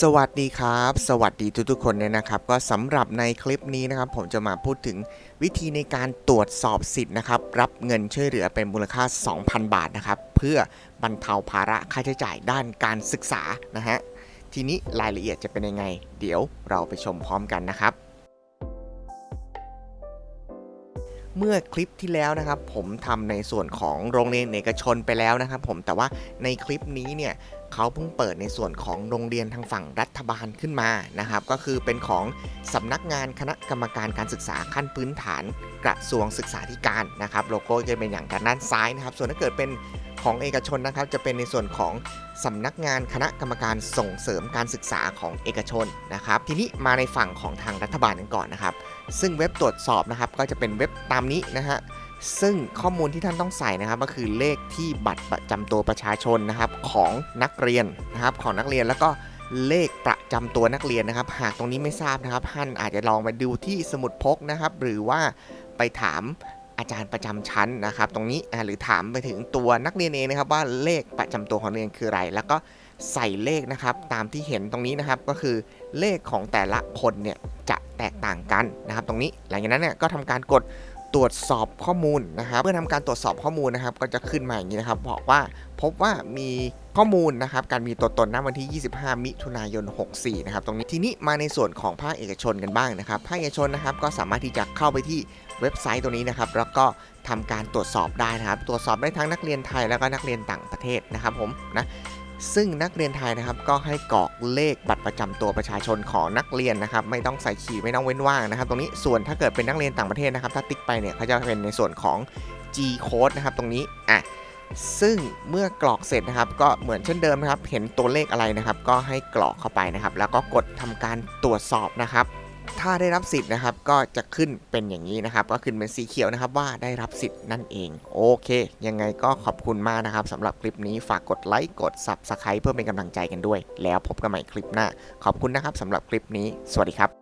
สวัสดีครับ สวัสดีทุกๆคนเลยนะครับ ก็สำหรับในคลิปนี้นะครับ ผมจะมาพูดถึงวิธีในการตรวจสอบสิทธิ์นะครับ รับเงินช่วยเหลือเป็นมูลค่า 2,000 บาทนะครับ เพื่อบรรเทาภาระค่าใช้จ่ายด้านการศึกษานะฮะทีนี้รายละเอียดจะเป็นยังไง เดี๋ยวเราไปชมพร้อมกันนะครับ เมื่อคลิปที่แล้วนะครับ ผมทำในส่วนของโรงเรียนเอกชนไปแล้วนะครับ ผมแต่ว่าในคลิปนี้เนี่ยเขาเพิ่งเปิดในส่วนของโรงเรียนทางฝั่งรัฐบาลขึ้นมานะครับ ก็คือเป็นของสำนักงานคณะกรรมการการศึกษาขั้นพื้นฐานกระทรวงศึกษาธิการนะครับ โลโก้จะเป็นอย่างทางด้านซ้ายนะครับ ส่วนถ้าเกิดเป็น ของเอกชนนะครับจะเป็นในส่วนของสำนักงานคณะกรรมการส่งเสริมการศึกษาของเอกชนนะครับ ทีนี้มาในฝั่งของทางรัฐบาลกันก่อนนะครับ ซึ่งเว็บตรวจสอบนะครับก็จะเป็นเว็บตามนี้นะฮะซึ่งข้อมูลที่ท่านต้องใส่นะครับก็คือเลขที่บัตรประจำตัวประชาชนนะครับของนักเรียนนะครับของนักเรียนแล้วก็เลขประจำตัวนักเรียนนะครับ หากตรงนี้ไม่ทราบนะครับท่านอาจจะลองไปดูที่สมุดพกนะครับ หรือว่าไปถาม อาจารย์ประจำชั้นนะครับ ตรงนี้หรือถามไปถึงตัวนักเรียนเองนะครับว่าเลขประจำตัวของเรียนคืออะไร แล้วก็ใส่เลขนะครับตามที่เห็นตรงนี้นะครับก็คือเลขของแต่ละคนเนี่ยจะแตกต่างกันนะครับ ตรงนี้หลังจากนั้นเนี่ยก็ทำการกด ตรวจสอบข้อมูลนะครับ เมื่อทำการตรวจสอบข้อมูลนะครับ ก็จะขึ้นมาอย่างนี้นะครับบอกว่าพบว่ามีข้อมูลนะครับการมีตัวตนณวันที่ 25 มิถุนายน 64 นะครับตรงนี้ทีนี้มาในส่วนของภาคเอกชนกันบ้างนะครับภาคเอกชนนะครับก็สามารถที่จะเข้าไปที่เว็บไซต์ตัวนี้นะครับแล้วก็ทำการตรวจสอบได้นะครับ ตรวจสอบได้ทั้งนักเรียนไทยแล้วก็นักเรียนต่างประเทศนะครับผมนะ ซึ่งนักเรียนไทยนะครับก็ให้กรอกเลขบัตรประจำตัวประชาชนของนักเรียนนะครับ ไม่ต้องใส่ขีดไม่ต้องเว้นว่างนะครับ ตรงนี้ส่วนถ้าเกิดเป็นนักเรียนต่างประเทศนะครับ ถ้าติ๊กไปเนี่ยเขาจะเป็นในส่วนของ G code นะครับ ตรงนี้อะซึ่งเมื่อกรอกเสร็จนะครับ ก็เหมือนเช่นเดิมนะครับ เห็นตัวเลขอะไรนะครับ ก็ให้กรอกเข้าไปนะครับ แล้วก็กดทำการตรวจสอบนะครับ ถ้าได้รับสิทธิ์นะครับ ก็จะขึ้นเป็นอย่างนี้นะครับ ก็ขึ้นเป็นสีเขียวนะครับว่าได้รับสิทธิ์นั่นเอง โอเค ยังไงก็ขอบคุณมากนะครับสำหรับคลิปนี้ฝากกดไลค์กด Subscribe เพื่อเป็นกำลังใจกันด้วย แล้วพบกันใหม่คลิปหน้า ขอบคุณนะครับสำหรับคลิปนี้ สวัสดีครับ